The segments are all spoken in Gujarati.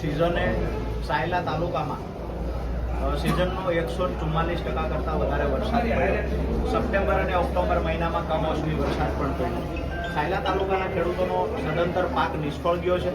સિઝને સાયલા તાલુકામાં. સિઝનનો એકસો ચુમ્માલીસ ટકા કરતાં વધારે વરસાદ પડ્યો. સપ્ટેમ્બર અને ઓક્ટોબર મહિનામાં કમોસમી વરસાદ પણ પડ્યો. સાયલા તાલુકાના ખેડૂતોનો સદંતર પાક નિષ્ફળ ગયો છે.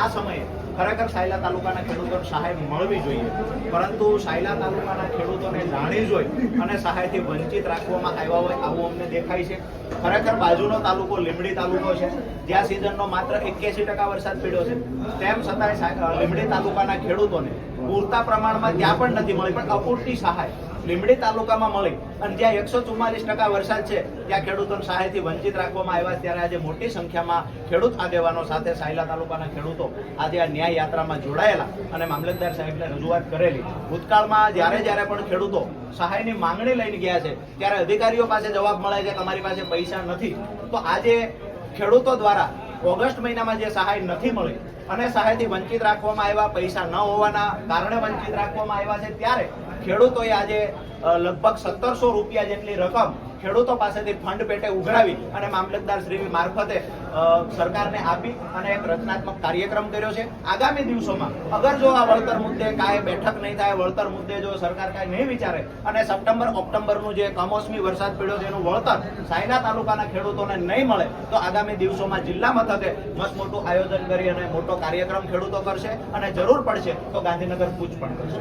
આ સમયે ખરેખર સાયલા તાલુકાના ખેડૂતોને સહાય મળવી જોઈએ. પરંતુ સાયલા તાલુકાના ખેડૂતોને જાણી જોઈ અને સહાયથી વંચિત રાખવામાં આવ્યા હોય આવું અમને દેખાય છે. ખરેખર બાજુનો તાલુકો લીમડી તાલુકો છે. જ્યાં સિઝનનો માત્ર એક્યાસી ટકા વરસાદ પડ્યો છે. તેમ છતાંય લીમડી તાલુકાના ખેડૂતોને પૂરતા પ્રમાણમાં ત્યાં પણ નથી મળી, પણ અપૂરતી સહાય લીંબડી તાલુકામાં મળી. અને જ્યાં એકસો ચુમ્માલીસ ટકા વરસાદ છે, ત્યાં ખેડૂતોને સહાયથી વંચિત રાખવામાં આવ્યા ત્યારે આજે મોટી સંખ્યામાં ખેડૂત આગેવાનો સાથે સાયલા તાલુકાના ખેડૂતો આજે આ ન્યાય યાત્રામાં જોડાયેલા અને મામલતદાર સાહેબને રજૂઆત કરેલી. ભૂતકાળમાં જ્યારે જ્યારે પણ ખેડૂતો સહાયની માંગણી લઈને ગયા છે, ત્યારે અધિકારીઓ પાસે જવાબ મળે છે, તમારી પાસે પૈસા નથી. તો આજે ખેડૂતો દ્વારા ઓગસ્ટ મહિનામાં જે સહાય નથી મળી અને સહાયથી વંચિત રાખવામાં આવ્યા પૈસા ન હોવાના કારણે વંચિત રાખવામાં આવ્યા છે ત્યારે ખેડૂતોએ આજે લગભગ સત્તરસો રૂપિયા જેટલી રકમ ખેડૂતો પાસેથી ફંડ પેટે ઉઘરાવી અને મામલતદાર શ્રી મારફતે સરકારને આપી અને એક રચનાત્મક કાર્યક્રમ કર્યો છે. આગામી દિવસોમાં, અગર જો આ વળતર મુદ્દે કાંઈ બેઠક નહીં થાય, વળતર મુદ્દે જો સરકાર કાંઈ નહીં વિચારે અને સપ્ટેમ્બર, ઓક્ટોબરનું જે કમોસમી વરસાદ પડ્યો છે, એનું વળતર સાયલા તાલુકાના ખેડૂતોને નહીં મળે, તો આગામી દિવસોમાં જિલ્લા મથકે મસ્ત મોટું આયોજન કરી અને મોટો કાર્યક્રમ ખેડૂતો કરશે અને જરૂર પડશે તો ગાંધીનગર કૂચ પણ કરશે.